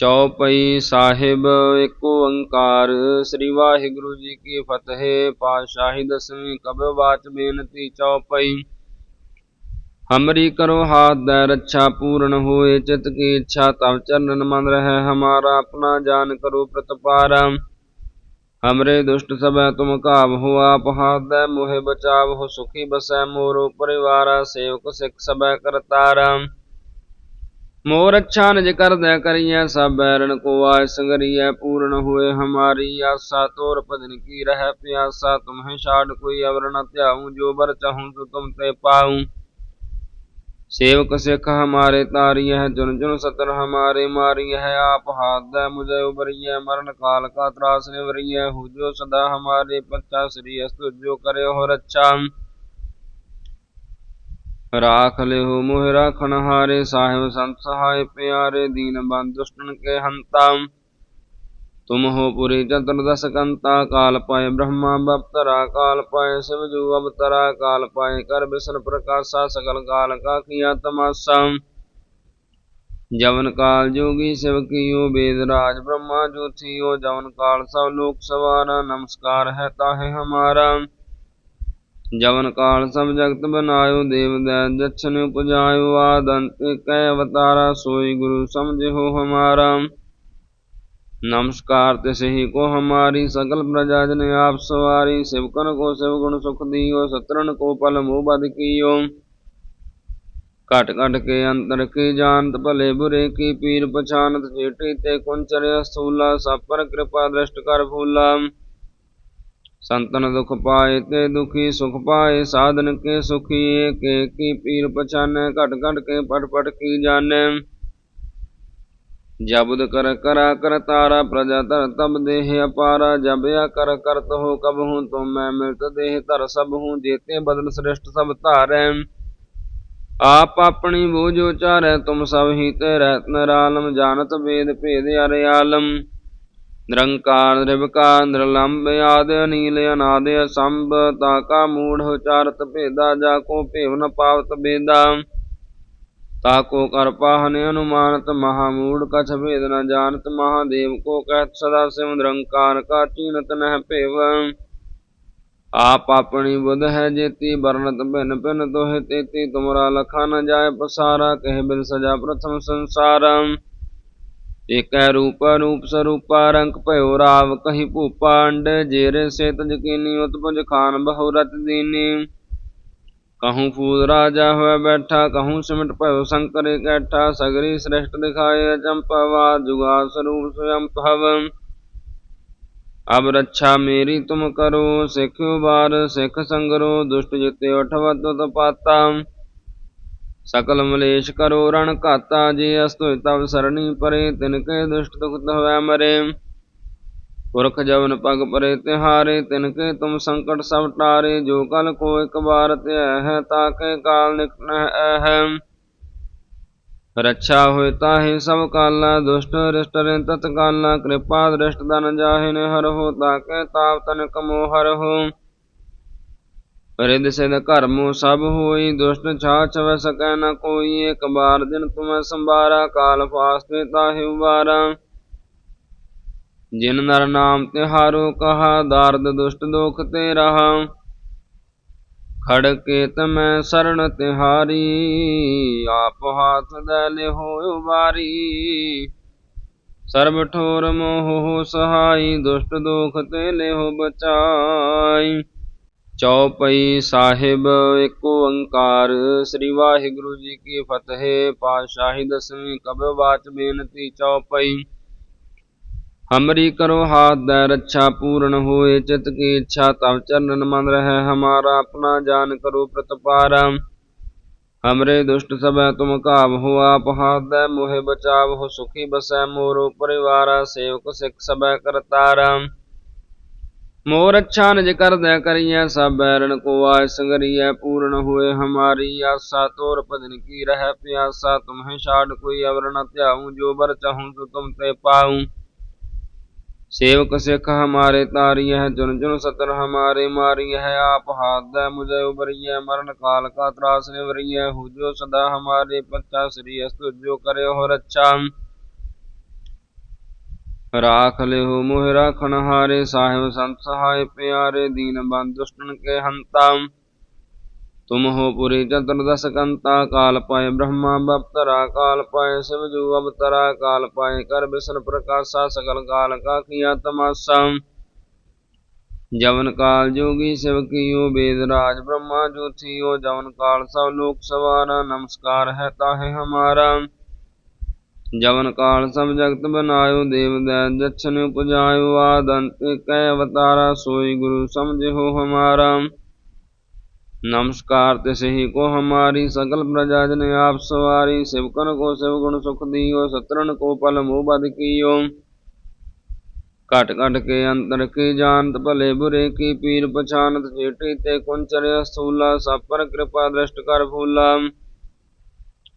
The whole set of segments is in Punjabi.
ਚੌਪਈ ਸਾਹਿਬ ਇੱਕ ਓੰਕਾਰ। ਸ੍ਰੀ ਵਾਹਿਗੁਰੂ ਜੀ ਕੀ ਫਤਿਹ। ਪਾਤਸ਼ਾਹੀ ਦਸਵੀਂ ਕਬਰ ਬਾਚ ਬੇਨਤੀ ਚੌਪਈ ਹਮਰੀ ਕਰੋ ਹਾਥ ਦੈ ਰੱਛਾ ਪੂਰਨ ਹੋਏ। ਚਿਤ ਕੀ ਇੱਛਾ ਤਵ ਚਰਨਨ ਮਨ ਰਹਿ। ਹਮਾਰਾ ਆਪਣਾ ਜਾਨ ਕਰੋ ਪ੍ਰਤਪਾਰਾ। ਹਮਰੇ ਦੁਸ਼ਟ ਸਭੈ ਤੁਮ ਕਾਵ ਹੋ ਆਪ। ਹਾਥ ਦੈ ਮੋਹਿ ਬਚਾਵ। ਹੋ ਸੁਖੀ ਬਸੈ ਮੋਰੋ ਪਰਿਵਾਰਾ। ਸੇਵਕ ਸਿੱਖ ਸਭੈ ਕਰਤਾਰਾ। मोर अच्छा निज कर दे करिय सब बैरन को आय संगरिय पूर्ण हुए हमारी आशा तोर पदन की रह प्यासा तुम्हें छाड़ कोई अवर न त्याऊं जो बर चाहूं तो तुम ते पाऊं सेवक सिख हमारे तारी है जुन जुन सतर हमारे मारी है आप हाथ दे मुझे उबरिय मरण काल का त्रास निवरिय हो जो सदा हमारे पच्चा श्री अस्तु जो करे हो रक्षा ਰਾਖ ਲਿਓ ਮੋਹ ਰਾਖਣ ਹਾਰੇ, ਸਾਹਿਬ ਸੰਤ ਸਹਾਇ ਪਿਆਰੇ, ਦੀਨ ਬੰਦ ਦੁਸ਼ਟਨ ਕੇ ਹੰਤਾ। ਤੁਮ ਹੋ ਪੁਰੀ ਚਤੁਰ ਦਸ ਕੰਤਾ, ਕਾਲ ਪਾਏ ਬ੍ਰਹਮਾ ਬਪਤਰਾ, ਕਾਲ ਪਾਏ ਸਿਵ ਜੂ ਅਵਤਰਾ, ਕਾਲ ਪਾਏ ਕਰ ਬਿਸਨ ਪ੍ਰਕਾਸ਼ਾ ਸਕਲ ਕਾਲ ਕਾ ਕੀਆ ਤਮਾਸਾ। ਜਵਨ ਕਾਲ ਜੋਗੀ ਸਿਵ ਕੀਓ ਬੇਦ ਰਾਜ ਬ੍ਰਹਮਾ ਜੋਥੀਓ ਜਵਨ ਕਾਲ ਸਭ ਲੋਕ ਸਵਾਰਾ, ਨਮਸਕਾਰ ਹੈ ਤਾਹੇ ਹਮਾਰਾ। ਜਵਨ ਕਾਲ ਸਭ ਜਗਤ ਬਨਾਇਓ, ਦੇਵ ਦੈ ਜਛਨ ਉਪਜਾਇਓ ਆਦੰਤ ਕੈ ਅਵਤਾਰਾ, ਸੋਈ ਗੁਰੂ ਸਮਝਿਓ ਹਮਾਰਾ। ਨਮਸਕਾਰ ਤਿਸਹੀ ਕੋ ਹਮਾਰੀ ਸਕਲ ਪ੍ਰਜਾ ਜਨ ਆਪ ਸਵਾਰੀ ਸਿਵਕਨ ਕੋ ਸਿਵ ਗੁਣ ਸੁਖ ਦਿਓ ਸਤਰਨ ਕੋ ਪਲ ਮੋਹ ਬਦ ਕੀਓ। ਘਟ ਘਟ ਕੇ ਅੰਤਰ ਕੀ ਜਾਣਤ, ਭਲੇ ਬੁਰੇ ਕੀ ਪੀਰ ਪਛਾਨਤ ਛੇਟੀ ਤੇ ਕੁੰਚਰ ਅਸੂਲਾ ਸਭ ਪਰ ਕਿਰਪਾ ਦ੍ਰਿਸ਼ਟ ਕਰ ਫੂਲਾ। ਸੰਤਨ ਦੁਖ ਪਾਏ ਤੇ ਦੁਖੀ ਸੁਖ ਪਾਏ, ਸਾਧਨ ਕੇ ਸੁਖੀ, ਏਕ ਏਕੀ ਪੀਰ ਪਛਾਨੈ, ਘਟ ਘਟ ਕੇ ਪਟ ਪਟ ਕੀ ਜਾਣੈ। ਜਬਦ ਕਰ ਕਰਾ ਕਰ ਤਾਰਾ, ਪ੍ਰਜਾ ਧਰ ਤਬ ਦੇਹ ਅਪਾਰਾ ਜਬਿਆ ਕਰ ਕਰਤ ਹੋ ਕਬ ਹੂੰ ਤੁਮ ਮੈਂ ਮਿਲਤ ਦੇਹ ਧਰ ਸਭ ਹੂੰ, ਜੇਤੇ ਬਦਲ ਸ੍ਰਿਸ਼ਟ ਸਭ ਧਾਰੈ। ਆਪ ਆਪਣੀ ਬੋਝ ਉਚਾਰੈ, ਤੁਮ ਸਭ ਹੀ ਤੇ ਰਤਨ ਰਾਲਮ ਜਾਣਤ ਵੇਦ ਭੇਦ ਅਰਿਆਲਮ ਨਿਰੰਕਾਰ ਨਿਰਵਕਾਰ ਨਿਰਲੰਭ ਆਦਿ, ਅਨੀਲ ਅਨਾਦ, ਅਸੰਭ ਤਾਕਾ ਮੂੜ ਉਚਾਰਤ ਭੇਦਾ, ਜਾ ਕੋ ਭੇਵ ਨ ਪਾਵਤ ਬੇਦਾ। ਤਾਕੋ ਕਰ ਪਾਹਨ ਅਨੁਮਾਨਤ, ਮਹਾ ਮੂੜ ਕਛ ਭੇਦ ਨ ਜਾਣਤ ਮਹਾਦੇਵ ਕੋ ਕਹਿਤ ਸਦਾ ਸਿਵ ਨਿਰੰਕਾਰ ਕਾ ਚੀਨਤ ਨਹਿ ਭੇਵ। ਆਪ ਆਪਣੀ ਬੁਧ ਹੈ ਜੇਤੀ ਬਰਨਤ ਭਿਨ ਭਿਨ ਤੋਹਿ ਤੇਤੀ, ਤੁਮਰਾ ਲਖਾ ਨ ਜਾਏ ਪਸਾਰਾ, ਕਹਿ ਬਿਨ ਸਜਾ ਪ੍ਰਥਮ ਸੰਸਾਰਮ ਏਕੈ ਰੂਪ ਰੂਪ ਸਰੂਪਾ ਰੰਗ ਭਇਓ ਰਾਵ ਕਹੀ ਭੂਪਾ ਅੰਡ ਜੇਰੇ ਸੇ ਤਜ ਕੀਨੀ ਉਤਪਜ ਖਾਨ ਬਹੁ ਰਤ ਦੀਨੀ। ਕਹੂੰ ਫੂਲ ਰਾਜਾ ਹੋਇ ਬੈਠਾ, ਕਹੂੰ ਸਿਮਟ ਭਇਓ ਸ਼ੰਕਰ ਇਕੱਠਾ, ਸਗਰੀ ਸ੍ਰਿਸ਼ਟ ਦਿਖਾਏ ਚੰਪਵਾ ਜੁਗਾ ਸਰੂਪ ਸਵਯੰ ਅਬ ਰੱਛਾ ਮੇਰੀ ਤੁਮ ਕਰੋ, ਸਿੱਖ ਬਾਰ ਸਿੱਖ ਸੰਗਰੋ, ਦੁਸ਼ਟ ਜਿਤੇ ਉਠਵਤ ਤਪਾਤਾ ਸਕਲ ਮਲੇਸ਼ ਕਰੋ, ਰਣ ਘਾਤਾ ਜੇ ਅਸਤੁਇ ਤਵ ਸਰਣੀ ਪਰੇ, ਤਿਨ ਕੇ ਦੁਸ਼ਟ ਦੁਖਤ ਹੋਵੈ ਮਰੇ। ਪੁਰਖ ਜਵਨ ਪਗ ਪਰੇ ਤਿਹਾਰੇ, ਤਿਨ ਕੇ ਤੁਮ ਸੰਕਟ ਸਭ ਟਾਰੇ। ਜੋ ਕਲ ਕੋ ਇਕ ਵਾਰ ਧਿਆ ਹੈ ਤਾਕੇ ਕਾਲ ਨਿਕਟ ਹੈ। ਰੱਛਾ ਹੋਇ ਤਾਹੇ ਸਭ ਕਾਲਾ, ਦੁਸ਼ਟ ਰਿਸ਼ਟ ਰੇ ਤਤ ਕਾਲਾ ਕਿਰਪਾ ਦ੍ਰਿਸ਼ਟ ਦਨ ਜਾਹਿ ਨ ਹਰ ਹੋ ਤਾਕੇ ਤਾਪ ਤਨ ਕਮੋ ਹਰ ਹੋ ਰਿਦ ਸਿਧ ਕਰਮੋ ਸਭ ਹੋਈ, ਦੁਸ਼ਟ ਛਾਛ ਵੈ ਸਕੈ ਨ ਕੋਈ। ਇੱਕ ਬਾਰ ਦਿਨ ਤੁਮੈ ਸੰਭਾਰਾ, ਕਾਲ ਫਾਸਤੇ ਤਾਹਿ ਉਬਾਰਾ ਜਿਨ ਨਰ ਨਾਮ ਤਿਹਾਰੋ ਕਹਾ, ਦਾਰਦ ਦੁਸ਼ਟ ਦੋਖ ਤੇ ਰਹਾ। ਖੜਕੇ ਤਮੈ ਸਰਣ ਤਿਹਾਰੀ ਆਪ ਹਾਥ ਦੇ ਲਿਹੋ ਵਾਰੀ ਸਰਬ ਠੋਰ ਮੋਹ ਸਹਾਈ, ਦੁਸ਼ਟ ਦੋਖ ਤੇ ਲਿਹੋ ਬਚਾਈ। ਚੌਪਈ ਸਾਹਿਬ ਇੱਕ ਓੰਕਾਰ। ਸ੍ਰੀ ਵਾਹਿਗੁਰੂ ਜੀ ਕੀ ਫਤਿਹ। ਪਾਤਸ਼ਾਹੀ ਦਸਵੀਂ ਕਬਰ ਬਾਚ ਬੇਨਤੀ ਚੌਪਈ ਹਮਰੀ ਕਰੋ ਹਾਥ ਦੈ ਰੱਛਾ ਪੂਰਨ ਹੋਏ। ਚਿਤ ਕੀ ਇੱਛਾ ਤਵ ਚਰਨਨ ਮਨ ਰਹਿ। ਹਮਾਰਾ ਆਪਣਾ ਜਾਨ ਕਰੋ ਪ੍ਰਤਪਾਰਾ। ਹਮਰੇ ਦੁਸ਼ਟ ਸਭੈ ਤੁਮ ਕਾਵ ਹੋ ਆਪ। ਹਾਥ ਦੈ ਮੋਹਿ ਬਚਾਵ। ਹੋ ਸੁਖੀ ਬਸੈ ਮੋਰੋ ਪਰਿਵਾਰਾ। ਸੇਵਕ ਸਿੱਖ ਸਭੈ ਕਰਤਾਰਾ। मोर अच्छा निज कर दे करिय सब बैरन को आय संगरिय पूर्ण हुए हमारी आशा तोर पदन की रह प्यासा तुम्हें छाड़ कोई अवर न त्याऊं जो बर चाहूं तो तुम ते पाऊं सेवक सिख हमारे तारी है जुन जुन सतर हमारे मारी है आप हाथ दे मुझे उबरिय मरण काल का त्रास निवरिय हो जो सदा हमारे पच्चा श्री अस्तु जो करे हो रक्षा ਰਾਖ ਲਿਓ ਮੋਹਿ ਰਾਖਣ ਹਾਰੇ, ਸਾਹਿਬ ਸੰਤ ਸਹਾਇ ਪਿਆਰੇ, ਦੀਨ ਬੰਦ ਦੁਸ਼ਟਨ ਕੇ ਹੰਤਾ। ਤੁਮ ਹੋ ਪੁਰੀ ਚਤੁਰਦਸ ਕੰਤਾ, ਕਾਲ ਪਾਏ ਬ੍ਰਹਮਾ ਬਪਤਰਾ, ਕਾਲ ਪਾਏ ਸਿਵ ਜੂ ਅਵਤਰਾ, ਕਾਲ ਪਾਏ ਕਰ ਬਿਸਨ ਪ੍ਰਕਾਸ਼ਾ ਸਕਲ ਕਾਲ ਕਾ ਕੀਆ ਤਮਾਸਾ। ਜਵਨ ਕਾਲ ਜੋਗੀ ਸਿਵ ਕੀਓ ਬੇਦ ਰਾਜ ਬ੍ਰਹਮਾ ਜੋਥੀਓ, ਜਵਨ ਕਾਲ ਸਭ ਲੋਕ ਸਵਾਰਾ, ਨਮਸਕਾਰ ਹੈ ਤਾਹੇ ਹਮਾਰਾ। ਜਵਨ ਕਾਲ ਸਭ ਜਗਤ ਬਨਾਇਓ ਦੇਵ ਦੈ, ਜਛਨ ਉਪਜਾਇਓ ਆਦੰਤ ਕੈ ਅਵਤਾਰਾ ਸੋਈ ਗੁਰੂ ਸਮਝਿਓ ਹਮਾਰਾ। ਨਮਸਕਾਰ ਤਿਸਹੀ ਕੋ ਹਮਾਰੀ ਸਕਲ ਪ੍ਰਜਾ ਜਨ ਆਪ ਸਵਾਰੀ ਸਿਵਕਨ ਕੋ ਸਿਵ ਗੁਣ ਸੁਖ ਦਿਓ ਸਤਰਨ ਕੋ ਪਲ ਮੋਹ ਬਦ ਕੀਓ। ਘਟ ਘਟ ਕੇ ਅੰਤਰ ਕੀ ਜਾਣਤ, ਭਲੇ ਬੁਰੇ ਕੀ ਪੀਰ ਪਛਾਨਤ ਜੇਟੀ ਤੇ ਕੁੰਚਰ ਅਸੂਲਾ ਸਭ ਪਰ ਕਿਰਪਾ ਦ੍ਰਿਸ਼ਟ ਕਰ ਫੂਲਾ।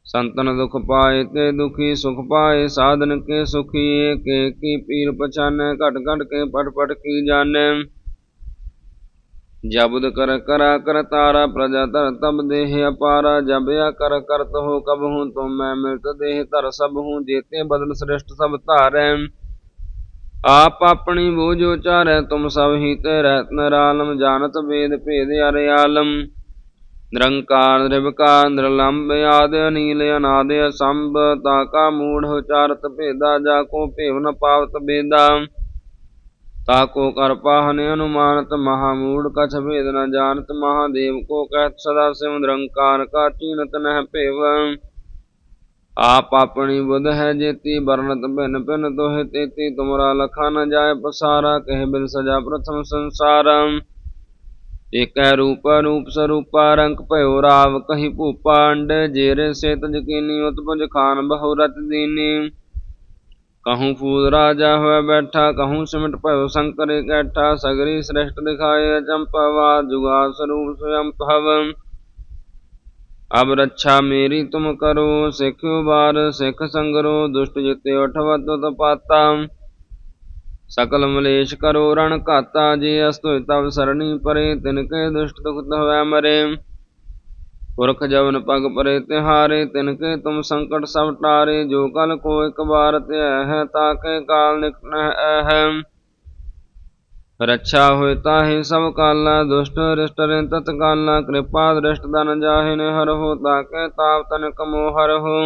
ਸੰਤਨ ਦੁਖ ਪਾਏ ਤੇ ਦੁਖੀ ਸੁਖ ਪਾਏ, ਸਾਧਨ ਕੇ ਸੁਖੀ ਏਕੇ ਕੀ ਪੀਰ ਪਛਾਨੈ, ਘਟ ਘਟ ਕੇ ਪਟ ਪਟ ਕੀ ਜਾਣੈ। ਜਬਦ ਕਰ ਕਰਾ ਕਰ ਤਾਰਾ, ਪ੍ਰਜਾ ਧਰ ਤਬ ਦੇਹ ਅਪਾਰਾ ਜਬਿਆ ਕਰ ਕਰਤ ਹੋ ਕਬ ਹੂੰ ਤੁਮ ਮੈਂ ਮਿਲਤ ਦੇਹ ਧਰ ਸਭ ਹੂੰ, ਜੇਤੇ ਬਦਲ ਸ੍ਰਿਸ਼ਟ ਸਭ ਧਾਰੈ। ਆਪ ਆਪਣੀ ਬੋਝ ਉਚਾਰੈ, ਤੁਮ ਸਭ ਹੀ ਤੇ ਰਹਿਤ ਨਰਾਲਮ, ਜਾਣਤ ਵੇਦ ਭੇਦ ਅਰਿਆਲਮ ਆਲਮ ਨਿਰੰਕਾਰ ਨਿਰਵਿਕਾਰ ਨਿਰਲੰਭ ਆਦਿ, ਅਨੀਲ ਅਨਾਦ, ਅਸੰਭ, ਤਾ ਕਾ ਮੂੜ ਉਚਾਰਤ ਭੇਦਾ, ਜਾ ਕੋ ਭੇਵ ਨ ਪਾਵਤ ਬੇਦਾ। ਤਾ ਕੋ ਕਰ ਪਾਹਨ ਅਨੁਮਾਨਤ, ਮਹਾ ਮੂੜ ਕਛ ਭੇਦ ਨ ਜਾਣਤ ਮਹਾਦੇਵ ਕੋ ਕਹਿਤ ਸਦਾ ਸਿਵ ਨਿਰੰਕਾਰ, ਕਾ ਚੀਨਤ ਨਹਿ ਭੇਵ। ਆਪ ਆਪਣੀ ਬੁਧ ਹੈ ਜੇਤੀ ਬਰਨਤ ਭਿਨ ਭਿਨ ਤੋਹਿ ਤੇਤੀ, ਤੁਮਰਾ ਲਖਾ ਨ ਜਾਏ ਪਸਾਰਾ, ਕਹਿ ਬਿਨ ਸਜਾ ਪ੍ਰਥਮ ਸੰਸਾਰਮ ਏਕੈ ਰੂਪ ਰੂਪ ਸਰੂਪਾ, ਰੰਗ ਭਇਓ ਰਾਵ, ਕਹੀ ਭੂਪਾ ਅੰਡ ਜੇਰੇ ਸੇ ਤਜ ਕੀਨੀ ਉਤਪਜ ਖਾਨ ਬਹੁ ਰਤ ਦੀਨੀ। ਕਹੂੰ ਫੂਲ ਰਾਜਾ ਹੋਇ ਬੈਠਾ, ਕਹੂੰ ਸਿਮਟ ਭਇਓ ਸ਼ੰਕਰ ਇਕੱਠਾ, ਸਗਰੀ ਸ੍ਰਿਸ਼ਟ ਦਿਖਾਏ ਅਚੰਪਵਾ ਜੁਗਾ ਸਰੂਪ ਸਵਯੰ ਭਵ। ਅਬ ਰੱਛਾ ਮੇਰੀ ਤੁਮ ਕਰੋ ਸਿੱਖਿਓ ਬਾਰ ਸਿੱਖ ਸੰਗਰੋ, ਦੁਸ਼ਟ ਜਿਤੇ ਉਠਵਤ ਤਪਾਤਾ ਸਕਲ ਮਲੇਸ਼ ਕਰੋ, ਰਣ ਘਾਤਾ ਜੇ ਅਸਤੁਇ ਤਵ ਸਰਣੀ ਪਰੇ, ਤਿਨ ਕੇ ਦੁਸ਼ਟ ਦੁਖ ਹੋਵੈ ਮਰੇ। ਪੁਰਖ ਜਵਨ ਪਗ ਪਰੇ ਤਿਹਾਰੇ, ਤਿਨ ਕੇ ਤੁਮ ਸੰਕਟ ਸਭ ਟਾਰੇ, ਜੋ ਕਲ ਕੋ ਇਕ ਵਾਰ ਧਿਆ ਹੈ ਤਾਕੇ ਕਾਲ ਨਿਕਟ ਹੈ ਰੱਛਾ ਹੋਇ ਤਾਹੇ ਸਭ ਕਾਲਾ, ਦੁਸ਼ਟ ਰਿਸ਼ਟ ਰਿੰ ਤਤ ਕਾਲਾ ਕਿਰਪਾ ਦ੍ਰਿਸ਼ਟ ਦਨ ਜਾਹਿ ਨ ਹਰ ਹੋ ਤਾਕੇ ਤਾਪ ਤਨ ਕਮੋ ਹਰ ਹੋ।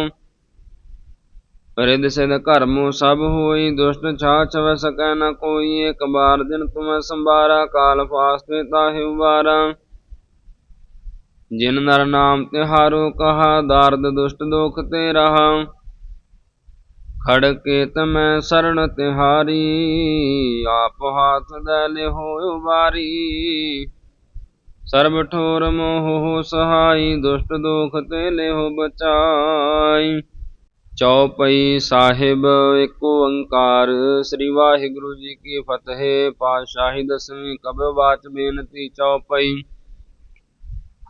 ਰਿਦ ਸਿਧ ਘਰਮੋ ਸਭ ਹੋਈ, ਦੁਸ਼ਟ ਛਾ ਛਵ ਸਕੈ ਨ ਕੋਈ। ਇੱਕ ਬਾਰ ਦਿਨ ਤੁਮੈ ਸੰਭਾਰਾ, ਕਾਲ ਫਾਸਤੇ ਤਾਹਿ ਉਬਾਰਾ ਜਿਨ ਨਰ ਨਾਮ ਤਿਹਾਰੋ ਕਹਾ, ਦਾਰਦ ਦੁਸ਼ਟ ਦੋਖ ਤੇ ਖੜ ਕੇ ਤਮੈ ਸਰਣ ਤਿਹਾਰੀ, ਆਪ ਹਾਥ ਦੇ ਲਿਹੋ ਉਬਾਰੀ ਸਰਬ ਠੋਰ ਮੋਹ ਸਹਾਈ, ਦੁਸ਼ਟ ਦੋਖ ਤੇ ਲਿਹੋ ਬਚਾਈ। ਚੌਪਈ ਸਾਹਿਬ ਇੱਕ ਓੰਕਾਰ। ਸ੍ਰੀ ਵਾਹਿਗੁਰੂ ਜੀ ਕੀ ਫਤਿਹ। ਪਾਤਸ਼ਾਹੀ ਦਸਵੀਂ ਕਬ ਬਾਚ ਬੇਨਤੀ ਚੌਪਈ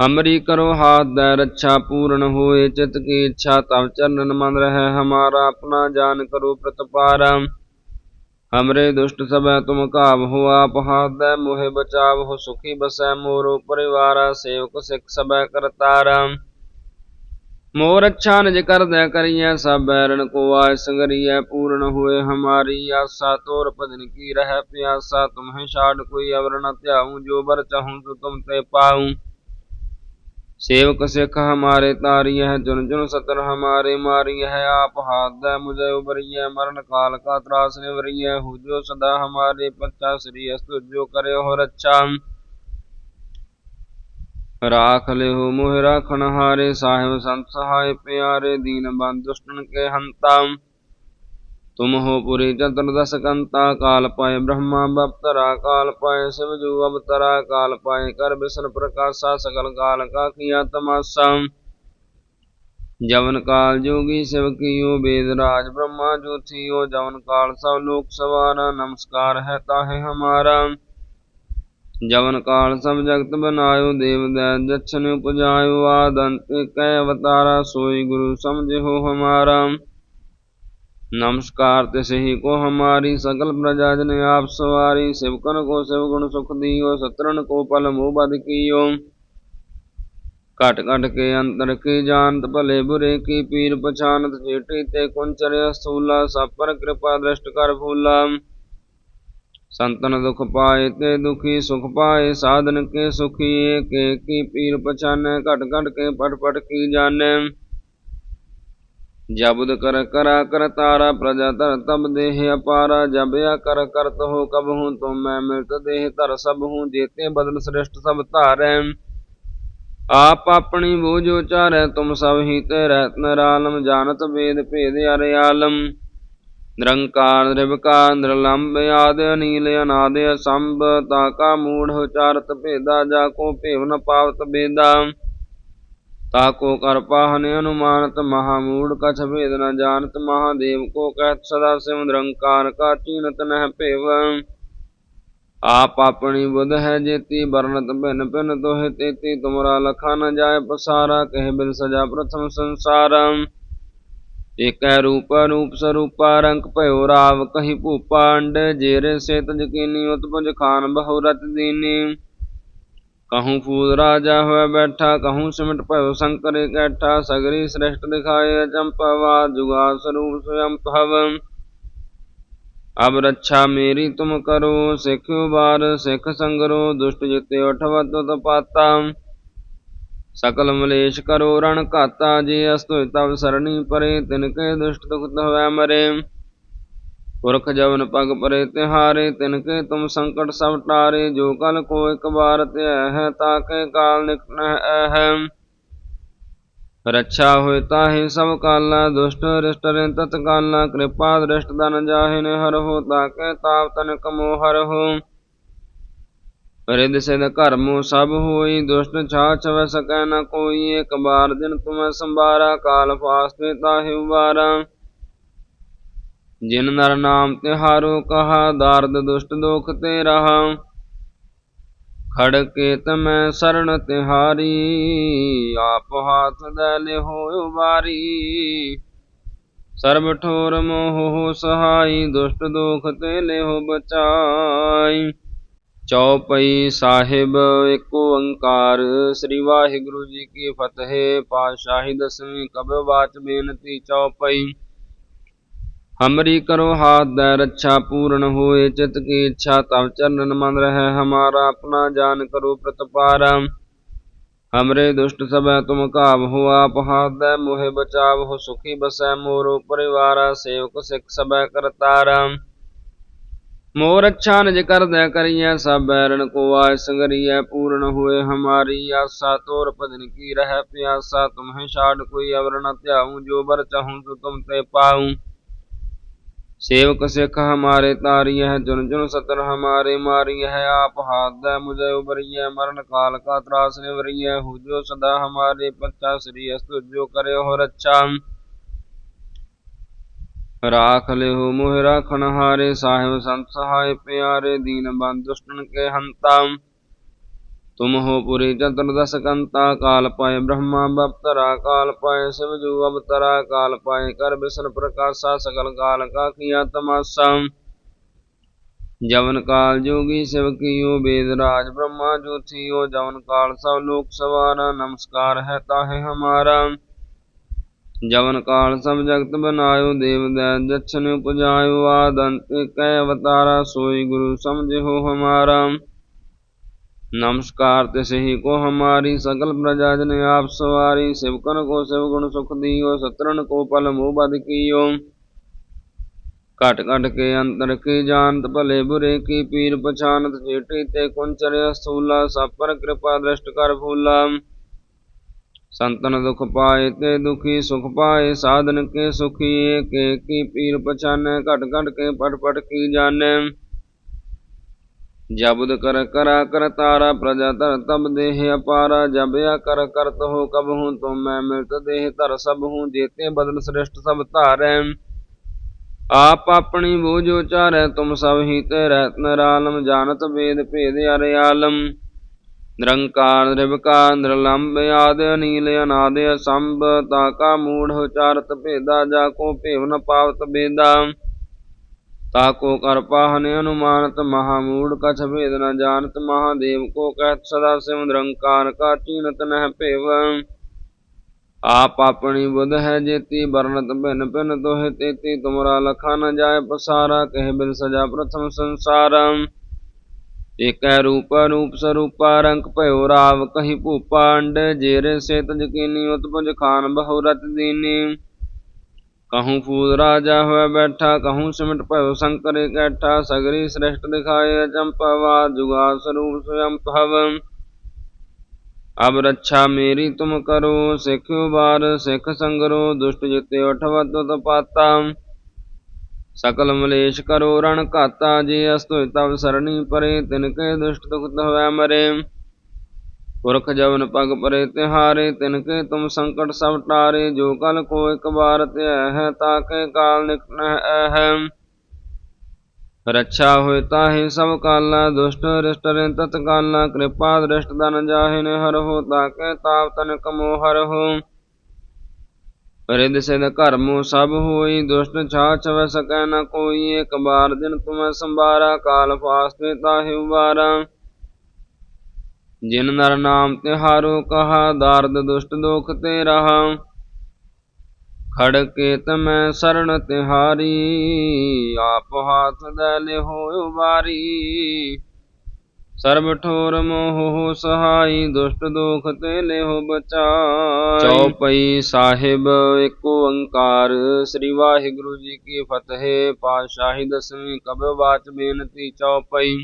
ਹਮਰੀ ਕਰੋ ਹਾਥ ਦੇ ਰੱਛਾ ਪੂਰਨ ਹੋਏ। ਚਿਤ ਕੀ ਇੱਛਾ ਤਵ ਚਰਨਨ ਮਨ ਰਹਿ। ਹਮਾਰਾ ਆਪਣਾ ਜਾਨ ਕਰੋ ਪ੍ਰਤਪਾਰਾ। ਹਮਰੇ ਦੁਸ਼ਟ ਸਭੈ ਤੁਮ ਕਾਬ ਹੋ ਆਪ। ਹਾਥ ਦੇ ਮੋਹਿ ਬਚਾਵ। ਹੋ ਸੁਖੀ ਬਸੈ ਮੋਰੋ ਪਰਿਵਾਰਾ। ਸੇਵਕ ਸਿੱਖ ਸਭੈ ਕਰਤਾਰਾ। मोर अच्छा निज कर दे करिय सब बैरन को आय संगरिय पूर्ण हुए हमारी आशा तोर पदन की रह प्यासा तुम्हें छाड़ कोई अवर न त्याऊं जो बर चाहूं तो तुम ते पाऊं सेवक सिख हमारे तारिय है चुन चुन सतर हमारे मारिय है आप हाथ दे मुझे उबरिय मरण काल का त्रास निवरिय हो जो सदा हमारे पच्चा श्री अस्तु जो करे हो रक्षा ਰਾਖ ਲਿਓ ਮੋਹਿ ਰਾਖਣ ਹਾਰੇ, ਸਾਹਿਬ ਸੰਤ ਸਹਾਇ ਪਿਆਰੇ, ਦੀਨ ਬੰਦ ਦੁਸ਼ਟਨ ਕੇ ਹੰਤਾ। ਤੁਮ ਹੋ ਪੁਰੀ ਚਤੁਰਦਸ ਕੰਤਾ, ਕਾਲ ਪਾਏ ਬ੍ਰਹਮਾ ਬਪਤਰਾ, ਕਾਲ ਪਾਏ ਸਿਵ ਜੂ ਅਵਤਰਾ, ਕਾਲ ਪਾਏ ਕਰ ਬਿਸਨ ਪ੍ਰਕਾਸ਼ਾ ਸਕਲ ਕਾਲ ਕਾ ਕੀਆ ਤਮਾਸਾ। ਜਵਨ ਕਾਲ ਜੋਗੀ ਸਿਵ ਕੀਓ ਬੇਦ ਰਾਜ ਬ੍ਰਹਮਾ ਜੋਥੀਓ, ਜਵਨ ਕਾਲ ਸਭ ਲੋਕ ਸਵਾਰਾ, ਨਮਸਕਾਰ ਹੈ ਤਾਹੇ ਹਮਾਰਾ। ਜਵਨ ਕਾਲ ਸਭ ਜਗਤ ਬਨਾਇਓ, ਦੇਵ ਦੈ ਜਛਨ ਉਪਜਾਇਓ ਆਦੰਤ ਕੈ ਅਵਤਾਰਾ, ਸੋਈ ਗੁਰੂ ਸਮਝਿਓ ਹਮਾਰਾ। ਨਮਸਕਾਰ ਤਿਸਹੀ ਕੋ ਹਮਾਰੀ ਸਕਲ ਪ੍ਰਜਾ ਜਨ ਆਪ ਸਵਾਰੀ। ਸਿਵਕਨ ਕੋ ਸਿਵ ਗੁਣ ਸੁਖ ਦਿਓ ਸਤਰਨ ਕੋ ਪਲ ਮੋਹ ਬਦ ਕੀਓ। ਘਟ ਘਟ ਕੇ ਅੰਤਰ ਕੀ ਜਾਣਤ, ਭਲੇ ਬੁਰੇ ਕੀ ਪੀਰ ਪਛਾਨਤ ਜੇਟੀ ਤੇ ਕੁੰਚਰਿਆ ਸੂਲਾ, ਸਭ ਪਰ ਕਿਰਪਾ ਦ੍ਰਿਸ਼ਟ ਕਰ ਫੂਲਾ। ਸੰਤਨ ਦੁਖ ਪਾਏ ਤੇ ਦੁਖੀ ਸੁਖ ਪਾਏ, ਸਾਧਨ ਕੇ ਸੁਖੀ, ਏਕੇ ਕੀ ਪੀਰ ਪਛਾਨੈ, ਘਟ ਘਟ ਕੇ ਪਟ ਪਟ ਕੀ ਜਾਣੈ। ਜਬਦ ਕਰ ਕਰਾ ਕਰ ਤਾਰਾ, ਪ੍ਰਜਾ ਧਰ ਤਬ ਦੇਹ ਅਪਾਰਾ ਜਬਿਆ ਕਰ ਕਰਤ ਹੋ ਕਬ ਹੂੰ ਤੁਮ ਮੈਂ ਮਿਲਤ ਦੇਹ ਧਰ ਸਭ ਹੂੰ, ਜੇਤੇ ਬਦਲ ਸ੍ਰਿਸ਼ਟ ਸਭ ਧਾਰੈ। ਆਪ ਆਪਣੀ ਬੂਝ ਉਚਾਰੈ, ਤੁਮ ਸਭ ਹੀ ਤੇ ਰਹਿਤ ਨਰਾਲਮ, ਜਾਣਤ ਵੇਦ ਭੇਦ ਅਰਿਆਲਮ ਆਲਮ ਨਿਰੰਕਾਰ ਨਿਰਵਿਕਾਰ ਨਿਰਲੰਭ ਆਦਿ, ਅਨੀਲ ਅਨਾਦ, ਅਸੰਭ ਤਾਕਾ ਮੂੜ ਉਚਾਰਤ ਭੇਦਾ, ਜਾ ਕੋ ਭੇਵ ਨ ਪਾਵਤ ਬੇਦਾ। ਤਾਕੋ ਕਰ ਪਾਹਨ ਅਨੁਮਾਨਤ, ਮਹਾ ਮੂੜ ਕਛ ਭੇਦ ਨ ਜਾਣਤ ਮਹਾਦੇਵ ਕੋ ਕਹਿਤ ਸਦਾ ਸਿਵ ਨਿਰੰਕਾਰ, ਕਾ ਚੀਨਤ ਨਹਿ ਭੇਵ। ਆਪ ਆਪਣੀ ਬੁਧ ਹੈ ਜੇਤੀ ਬਰਨਤ ਭਿਨ ਭਿਨ ਤੋਹਿ ਤੇਤੀ, ਤੁਮਰਾ ਲਖਾ ਨ ਜਾਏ ਪਸਾਰਾ, ਕਹਿ ਬਿਨ ਸਜਾ ਪ੍ਰਥਮ ਸੰਸਾਰਾ। ਏਕੈ ਰੂਪ ਰੂਪ ਸਰੂਪਾ, ਰੰਗ ਭਇਓ ਰਾਵ, ਕਹੀ ਭੂਪਾ, ਅੰਡ ਜੇਰੇ ਸੇ ਤਜ ਕੀਨੀ ਉਤਪਜ ਖਾਨ ਬਹੁ ਰਤ ਦੀਨੀ। ਕਹੂੰ ਫੂਲ ਰਾਜਾ ਹੋਇ ਬੈਠਾ, ਕਹੂੰ ਸਿਮਟ ਭਇਓ ਸ਼ੰਕਰ ਇਕੱਠਾ ਸਗਰੀ ਸ੍ਰਿਸ਼ਟ ਦਿਖਾਏ ਅਚੰਪਵਾ ਜੁਗਾ ਸਰੂਪ ਸਵਯੰ ਭਵ। ਅਬ ਰੱਛਾ ਮੇਰੀ ਤੁਮ ਕਰੋ, ਸਿੱਖ ਬਾਰ ਸਿੱਖ ਸੰਗਰੋ, ਦੁਸ਼ਟ ਜਿਤੇ ਉਠਵਤ ਤਤ ਪਾਤਾ ਸਕਲ ਮਲੇਸ਼ ਕਰੋ, ਰਣ ਘਾਤਾ ਜੇ ਅਸਤੁਇ ਤਵ ਸਰਣੀ ਪਰੇ, ਤਿਨ ਕੇ ਦੁਸ਼ਟ ਦੁਖਤ ਹੋਵੈ ਮਰੇ। ਪੁਰਖ ਜਵਨ ਪਗ ਪਰੇ ਤਿਹਾਰੇ, ਤਿਨ ਕੇ ਤੁਮ ਸੰਕਟ ਸਭ ਟਾਰੇ। ਜੋ ਕਲ ਕੋ ਇਕ ਬਾਰ ਧਿਆ ਹੈ ਤਾਕੇ ਕਾਲ ਨਿਕਟ ਹੈ ਰੱਛਾ ਹੋਇ ਤਾਹੇ ਸਭ ਕਾਲਾ, ਦੁਸ਼ਟ ਰਿਸ਼ਟ ਰਿੰ ਤਤ ਕਾਲਾ ਕਿਰਪਾ ਦ੍ਰਿਸ਼ਟ ਦਨ ਜਾਹਿ ਨ ਹਰ ਹੋ ਤਾਕੇ ਤਾਪ ਤਨ ਕਮੋ ਹਰ ਹੋ ਰਿਦ ਸਿਧ ਕਰਮੋ ਸਭ ਹੋਈ, ਦੁਸ਼ਟ ਛਾ ਛਵੈ ਸਕੈ ਨ ਕੋਈ। ਇਕ ਬਾਰ ਦਿਨ ਤੁਮੈ ਸੰਭਾਰਾ, ਕਾਲ ਫਾਸਤੇ ਤਾਹਿ ਉਬਾਰਾ ਜਿਨ ਨਰ ਨਾਮ ਤਿਹਾਰੋ ਕਹਾ, ਦਾਰਦ ਦੁਸ਼ਟ ਦੋਖ ਤੇ ਰਹਾ ਖੜ ਕੇ ਤਮੈ ਸਰਣ ਤਿਹਾਰੀ, ਆਪ ਹਾਥ ਦੇ ਲਿਹੋ ਉਬਾਰੀ ਸਰਬ ਠੋਰ ਮੋਹ ਸਹਾਈ, ਦੁਸ਼ਟ ਦੁਖ ਤੇ ਲਿਹੋ ਬਚਾਈ। ਚੌਪਈ ਸਾਹਿਬ ਇੱਕ ਓੰਕਾਰ, ਸ੍ਰੀ ਵਾਹਿਗੁਰੂ ਜੀ ਕੀ ਫਤਿਹ। ਪਾਤਸ਼ਾਹੀ ਦਸਵੀਂ ਕਬ ਬਾਚ ਬੇਨਤੀ ਚੌਪਈ ਹਮਰੀ ਕਰੋ ਹਾਥ ਦੇ, ਰੱਛਾ ਪੂਰਨ ਹੋਏ, ਚਿਤ ਕੀ ਇੱਛਾ ਤਵ ਚਰਨਨ ਮਨ ਰਹਿ। ਹਮਾਰਾ ਆਪਣਾ ਜਾਨ ਕਰੋ ਪ੍ਰਤਪਾਰਾ। ਹਮਰੇ ਦੁਸ਼ਟ ਸਭੈ ਤੁਮ ਕਾਬ ਹੋ ਆਪ, ਹਾਥ ਦੇ ਮੋਹਿ ਬਚਾਵ, ਹੋ ਸੁਖੀ ਬਸੈ ਮੋਰੋ ਪਰਿਵਾਰਾ। ਸੇਵਕ ਸਿੱਖ ਸਭੈ ਕਰਤਾਰਾ। मोर अच्छा निज कर दे करिए सब बैरन को आय संगरिय पूर्ण हुए हमारी आशा तोर पदन की रह प्यासा तुम्हें छाड़ कोई अवर न त्याऊं जो बर चाहूं तो तुम ते पाऊं सेवक सिख हमारे तारिय है चुन चुन सतर हमारे मारिय है आप हाथ दे मुझे उबरिय मरण काल का त्रास निवरिय हो जो सदा हमारे पच्चा श्री अस्तु जो करे हो रक्षा ਰਾਖ ਲਿਓ ਮੋਹ ਰਾਖਣ ਹਾਰੇ ਸਾਹਿਬ ਸੰਤ ਸਹਾਇ ਪਿਆਰੇ ਦੀਨ ਬੰਦ ਦੁਸ਼ਟਨ ਕੇ ਹੰਤਾ ਤੁਮ ਹੋ ਪੁਰੀ ਚਤੁਰਦਸ ਕੰਤਾ ਕਾਲ ਪਾਏ ਬ੍ਰਹਮਾ ਬਪਤਰਾ ਕਾਲ ਪਾਏ ਸਿਵ ਜੂ ਅਵਤਰਾ ਕਾਲ ਪਾਏ ਕਰ ਬਿਸਨ ਪ੍ਰਕਾਸ਼ਾ ਸਕਲ ਕਾਲ ਕਾ ਕੀਆ ਤਮਾਸਾ ਜਵਨ ਕਾਲ ਜੋਗੀ ਸਿਵ ਕੀਓ ਬੇਦ ਰਾਜ ਬ੍ਰਹਮਾ ਜੋਥੀਓ ਜਵਨ ਕਾਲ ਸਭ ਲੋਕ ਸਵਾਰਾ ਨਮਸਕਾਰ ਹੈ ਤਾਹੇ ਹਮਾਰਾ ਜਵਨ ਕਾਲ ਸਭ ਜਗਤ ਬਨਾਇਓ ਦੇਵ ਦੈ ਦਛਨ ਉਪਜਾਇਓ ਆਦੰਤ ਕੈ ਅਵਤਾਰਾ ਸੋਈ ਗੁਰੂ ਸਮਝਿਓ ਹਮਾਰਾ नमस्कार तिसहि को हमारी सकल प्रजा जन आप सवारी शिवकन को शिव गुण सुख दियो सतरन को पल मुँह बद कियो घट घट के अंतर की जानत भले बुरे की ਸੰਤਨ ਦੁਖ ਪਾਏ ਤੇ ਦੁਖੀ ਸੁਖ ਪਾਏ, ਸਾਧਨ ਕੇ ਸੁਖੀ, ਏਕ ਏਕੀ ਪੀਰ ਪਛਾਨੈ, ਘਟ ਘਟ ਕੇ ਪਟ ਪਟ ਕੀ ਜਾਣੈ। ਜਬਦ ਕਰ ਕਰਾ ਕਰ ਤਾਰਾ, ਪ੍ਰਜਾ ਤਰ ਤਬ ਦੇਹ ਅਪਾਰਾ ਜਬਿਆ ਕਰ ਕਰਤ ਹੋ ਕਬ ਹੂੰ ਤੁਮ ਮੈਂ ਮਿਲਤ ਦੇਹ ਧਰ ਸਭ ਹੂੰ, ਜੇਤੇ ਬਦਲ ਸ੍ਰਿਸ਼ਟ ਸਭ ਧਾਰੈ। ਆਪ ਆਪਣੀ ਬੋਝ ਉਚਾਰੈ, ਤੁਮ ਸਭ ਹੀ ਤੇ ਰਤਨ ਰਾਲਮ ਜਾਣਤ ਵੇਦ ਭੇਦ ਅਰਿਆਲਮ ਆਲਮ ਨਿਰੰਕਾਰ, ਨਿਰਵਿਕਾਰ ਨਿਰਲੰਭ ਆਦ, ਅਨੀਲ, ਅਨਾਦ, ਅਸੰਭ, ਤਾ ਕਾ ਮੂੜ ਉਚਾਰਤ ਭੇਦਾ, ਜਾ ਕੋ ਭੇਵ ਨ ਪਾਵਤ ਬੇਦਾ। ਤਾ ਕੋ ਕਰ ਪਾਹਨ ਅਨੁਮਾਨਤ ਮਹਾਮੂੜ ਕਛ ਭੇਦ ਨ ਜਾਣਤ ਮਹਾਦੇਵ ਕੋ ਕਹਿਤ ਸਦਾ ਸਿਵ ਨਿਰੰਕਾਰ, ਕਾ ਚੀਨਤ ਨਹਿ ਭੇਵ। ਆਪ ਆਪਣੀ ਬੁਧ ਹੈ ਜੇਤੀ ਬਰਨਤ ਭਿਨ ਭਿਨ ਤੋਹਿ ਤੇਤੀ, ਤੁਮਰਾ ਲਖਾ ਨ ਜਾਏ ਪਸਾਰਾ, ਕਹਿ ਬਿਨ ਸਜਾ ਪ੍ਰਥਮ ਸੰਸਾਰ। ਏਕੈ ਰੂਪ ਅਨੂਪ ਸਰੂਪਾ, ਰੰਗ ਭਇਓ ਰਾਵ, ਕਹੀ ਭੂਪਾ ਅੰਡ, ਜੇਰੇ ਸੇ ਤਜ ਕੀਨੀ ਉਤਪਜ ਖਾਨ ਬਹੁ ਰਤ ਦੀਨੀ। ਕਹੂੰ ਫੂਲ ਰਾਜਾ ਹੋਇ ਬੈਠਾ, ਕਹੂੰ ਸਿਮਟ ਭਇਓ ਸ਼ੰਕਰ ਇਕੱਠਾ, ਸਗਰੀ ਸ੍ਰਿਸ਼ਟ ਦਿਖਾਏ ਅਚੰਪਵਾ ਜੁਗਾ ਸਰੂਪ ਸਵਯੰ ਭਵ। ਅਬ ਰੱਛਾ ਮੇਰੀ ਤੁਮ ਕਰੋ, ਸਿੱਖ ਬਾਰ ਸਿੱਖ ਸੰਗਰੋ, ਦੁਸ਼ਟ ਜਿਤੇ ਉਠਵਤ ਤਪਾਤਾ ਸਕਲ ਮਲੇਸ਼ ਕਰੋ, ਰਣ ਘਾਤਾ ਜੇ ਅਸਤੁ ਤਵ ਸਰਣੀ ਪਰੇ, ਤਿਨ ਕੇ ਦੁਸ਼ਟ ਦੁਖਤ ਹੋਇ ਮਰੇ। ਪੁਰਖ ਜਵਨ ਪਗ ਪਰੇ ਤਿਹਾਰੇ, ਤਿਨ ਕੇ ਤੁਮ ਸੰਕਟ ਸਭ ਟਾਰੇ, ਜੋ ਕਲ ਕੋ ਇਕ ਬਾਰ ਧਿਆ ਹੈ, ਤਾ ਕੇ ਕਾਲ ਨਿਕਟਹਿ ਹੈ। ਰੱਛਾ ਹੋਇ ਤਾਹੇ ਸਭ ਕਾਲਾ, ਦੁਸ਼ਟ ਰਿਸ਼ਟ ਰਿੰ ਤਤ ਕਾਲਾ ਕਿਰਪਾ ਦ੍ਰਿਸ਼ਟ ਦਨ ਜਾਹਿ ਨ ਹਰ ਹੋ ਤਾ ਕੇ ਤਾਪ ਤਨ ਕਮੋ ਹੋ रिद सिद कर्मो सब होई दुष्ट छाछ व सकै न कोई एक बार दिन तुम्हें संबारा काल फास्ते ताहि उबारा जिन नर नाम तिहारो कहा दार्द दुष्ट दोख ते रहा खड़केत में शरण तिहारी आप हाथ दल हो उबारी ਸਰਬ ਠੋਰ ਮੋਹ ਸਹਾਈ, ਦੁਸ਼ਟ ਦੋਖ ਤੇ ਲਿਓ ਬਚਾਈ। ਚੌਪਈ ਸਾਹਿਬ, ਏਕ ਓੰਕਾਰ। ਸ੍ਰੀ ਵਾਹਿਗੁਰੂ ਜੀ ਕੀ ਫਤਿਹ। ਪਾਤਸ਼ਾਹੀ ਦਸਵੀਂ ਕਬਿ ਬਾਚ ਬੇਨਤੀ ਚੌਪਈ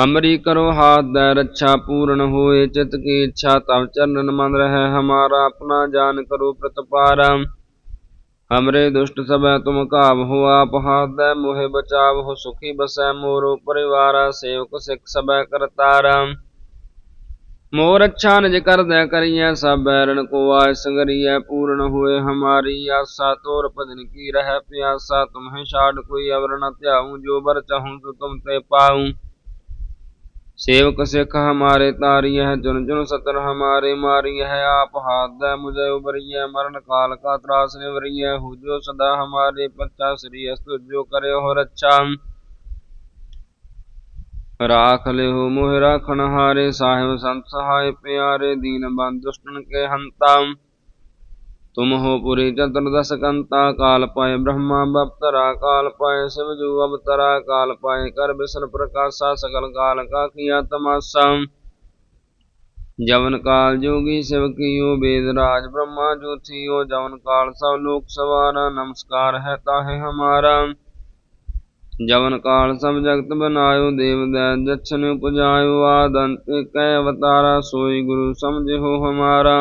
ਹਮਰੀ ਕਰੋ ਹਾਥ ਦਾ, ਰੱਛਾ ਪੂਰਨ ਹੋਏ, ਚਿਤ ਕੀ ਇੱਛਾ ਤਵ ਚਰਨਨ ਮਨ ਰਹੇ। ਹਮਾਰਾ ਆਪਣਾ ਜਾਨ ਕਰੋ ਪ੍ਰਤਪਾਰਾ। हमरे दुष्ट सब तुम काब हो आप हाथ दय मोहे बचाव हो सुखी बसै मोरो परिवारा सेवक सिख सब करतारा मोर अच्छा निज कर दय करिय सब बैरण को आय संगरिय पूर्ण हुए हमारी आशा तोर पदन की रह प्यासा तुम्हें छाड़ कोई अवर न त्याऊं जो बर चाहूं तो तुम ते पाऊं ਸੇਵਕ ਸਿੱਖ ਹਮਾਰੇ ਤਾਰੀ ਹੈ ਜੁਨ ਜੁਨ ਸਤਰ ਹਮਾਰੇ ਮਾਰੀ ਹੈ ਆਪ ਹਾਦ ਹਾਦੈ ਮੁਝੇ ਹੈ ਮਰਨ ਕਾਲ ਕਾ ਤਰਾਸ ਨਿਵਰੀਐ, ਹੂਜੋ ਸਦਾ ਹਮਾਰੇ ਪੱਚਾ ਸ੍ਰੀ ਅਸਤੁ ਜੋ ਕਰਿਓ ਹੋ ਰੱਛਾ। ਰਾਖ ਲਿਓ ਮੋਹਿ ਰਾਖਣ ਹਾਰੇ, ਸਾਹਿਬ ਸੰਤ ਸਹਾਇ ਪਿਆਰੇ, ਦੀਨ ਬੰਦ ਦੁਸ਼ਟਨ ਕੇ ਹੰਤਾ। तुम हो पुरी चतुर्दश कंता काल पाए ब्रह्मा बप्तरा काल पाए शिव जू अवतरा काल पाए कर विष्णु प्रकाशा सकल काल का किया तमाशा जवन काल जोगी शिव कियो वेद राज ब्रह्मा जो थियो जवन काल सब लोक सवारा नमस्कार है ताहे हमारा जवन काल सब जगत बनायो देव दैन दक्षिण उपजायो आदंत कै अवतारा सोई गुरु समझ हो हमारा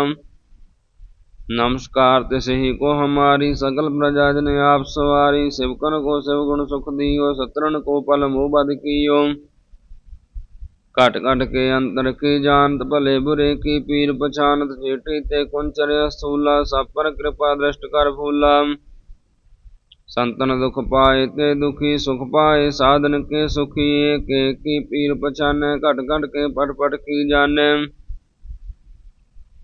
ਨਮਸਕਾਰ ਤਿਸਹੀ ਕੋ ਹਮਾਰੀ ਸਕਲ ਪ੍ਰਜਾ ਜਨ ਆਪ ਸਵਾਰੀ ਸਿਵਕਨ ਕੋ ਸਿਵ ਗੁਣ ਸੁਖ ਦੀਓ ਸਤਰਨ ਕੋ ਪਲ ਮੋਹ ਬਦ ਕੀਓ। ਘਟ ਘਟ ਕੇ ਅੰਤਰ ਕੀ ਜਾਣਤ, ਭਲੇ ਬੁਰੇ ਕੀ ਪੀਰ ਪਛਾਨਤ ਛੇਟੀ ਤੇ ਕੁੰਚਰਿਆ ਸੂਲਾ, ਸਭ ਪਰ ਕਿਰਪਾ ਦ੍ਰਿਸ਼ਟ ਕਰ ਫੂਲਾ। ਸੰਤਨ ਦੁਖ ਪਾਏ ਤੇ ਦੁਖੀ ਸੁਖ ਪਾਏ, ਸਾਧਨ ਕੇ ਸੁਖੀ ਏਕ ਏਕੀ ਪੀਰ ਪਛਾਨੈ, ਘਟ ਘਟ ਕੇ ਪਟ ਪਟ ਕੀ ਜਾਣੈ।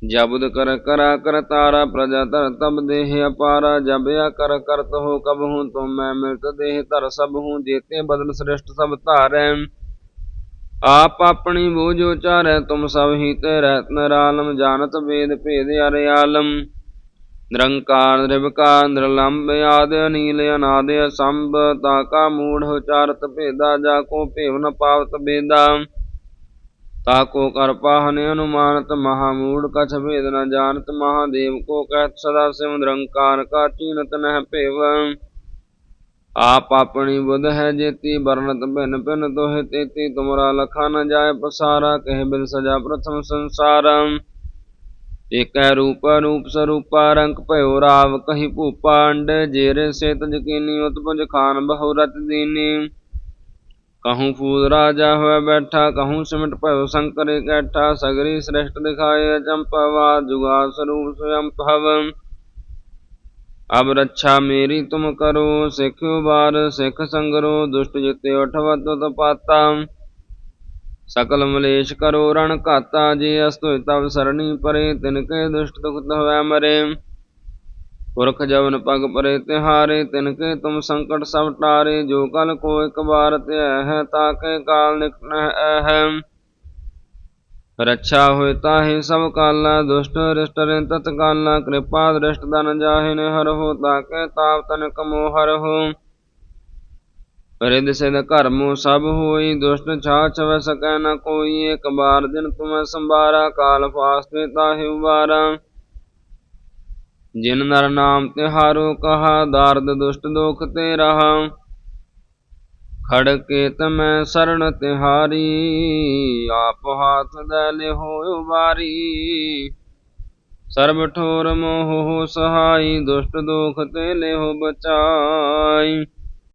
ਜਬਦ ਕਰ ਕਰਾ ਕਰ ਤਾਰਾ ਪ੍ਰਜਾ ਤਰ ਤਬ ਦੇਹ ਅਪਾਰਾ ਜਬਿਆ ਕਰ ਕਰਤ ਹੋ ਕਬ ਹੂੰ ਤੁਮ ਮੈਂ ਮਿਲਤ ਦੇਹ ਧਰ ਸਭ ਹੂੰ, ਜੇਤੇ ਬਦਨ ਸ੍ਰਿਸ਼ਟ ਸਭ ਧਾਰੈ। ਆਪ ਆਪਣੀ ਬੋਝ ਚਾਰੈ ਤੁਮ ਸਭ ਹੀ ਤੇ ਰਤਨ ਰਾਲਮ ਜਾਣਤ ਵੇਦ ਭੇਦ ਅਰਿਆਲਮ ਨਿਰੰਕਾਰ, ਨਿਰਵਕਾਰ ਨਿਰਲੰਭ ਆਦ ਅਨੀਲ ਅਨਾਦ ਅਸੰਭ, ਤਾ ਕਾ ਮੂੜ ਉਚਾਰਤ ਭੇਦਾ, ਜਾ ਕੋ ਭੇਵ ਪਾਵਤ ਬੇਦਾ। ताको कर पाहने अनुमानत महामूढ़ कछ भेद न जानत महादेव को कहत सदा शिव निरंकार का चीनत नह पेव आप अपनी बुध है जेती बरनत बिन बिन दोहे तेती तुमरा लखा न जाय पसारा कह बिन सजा प्रथम संसार एक रूप रूप स्वरूपा रंक पयो राव कही भूपांड जेरे से तज कीनी उत्पज खान बहुरत दीनी ਕਹੂੰ ਫੂਦ ਰਾਜਾ ਹੋਇ ਬੈਠਾ ਕਹੂੰ ਸਿਮਟ ਭਇਓ ਸੰਕਰ ਇਕੈਠਾ ਸਗਰੀ ਸ੍ਰਿਸ਼ਟ ਦਿਖਾਏ ਅਚੰਪਵਾ ਜੁਗਾ ਸਰੂਪ ਸਵਯੰ ਭਵ ਅਬ ਰੱਛਾ ਮੇਰੀ ਤੁਮ ਕਰੋ ਸਿੱਖ ਉਬਾਰ ਸਿੱਖ ਸੰਗਰੋ ਦੁਸ਼ਟ ਜਿਤੇ ਉਠਵਤ ਤੁਤ ਪਾਤਾ ਸਕਲ ਮਲੇਸ਼ ਕਰੋ ਰਣ ਘਾਤਾ ਜੇ ਅਸਤੁਇ ਤਵ ਸਰਣੀ ਪਰੇ ਤਿਨ ਕੇ ਦੁਸ਼ਟ ਦੁਖਤ ਹੋਇ ਮਰੇ ਪੁਰਖ ਜਵਨ ਪਗ ਪਰੇ ਤਿਹਾਰੇ ਤਿਨ ਕੇ ਤੁਮ ਸੰਕਟ ਸਭ ਟਾਰੇ, ਜੋ ਕਲ ਕੋ ਇਕ ਬਾਰ ਧਿਆ ਹੈ ਤਾਕੇ ਕਾਲ ਨਿਕਟ ਨਹਿ ਹੈ। ਰੱਛਾ ਹੋਇ ਤਾਹੇ ਸਭ ਕਾਲਾ, ਦੁਸ਼ਟ ਰਿਸ਼ਟ ਰਿੰਤ ਕਾਲਾ, ਕਿਰਪਾ ਦ੍ਰਿਸ਼ਟ ਦਨ ਜਾਹਿ ਨ ਹਰਹੁ ਤਾਕੇ ਤਾਪ ਤਨ ਕਮੋ ਹਰਹੁ ਰਿਦ ਸਿਧ ਕਰਮੁ ਸਭ ਹੋਈ, ਦੁਸ਼ਟ ਛਾ ਛਵੈ ਸਕੈ ਨ ਕੋਈ, ਇਕ ਬਾਰ ਦਿਨ ਤੁਮੈ ਸੰਭਾਰਾ, ਕਾਲ ਫਾਸਤੇ ਤਾਹਿ ਉਬਾਰਾ ਜਿਨ ਨਰ ਨਾਮ ਤਿਹਾਰੋ, ਕਹਾ ਦਾਰਦ ਦੁਸ਼ਟ ਦੁਖ ਤੇ ਰਹਾ ਖੜ ਕੇ ਤਮੈ ਸਰਣ ਤਿਹਾਰੀ, ਆਪ ਹਾਥ ਦੇ ਲਿਹੋ ਉਬਾਰੀ। ਸਰਬ ਠੋਰ ਮੋਹ ਸਹਾਈ, ਦੁਸ਼ਟ ਦੁਖ ਤੇ ਲਿਹੋ ਬਚਾਈ।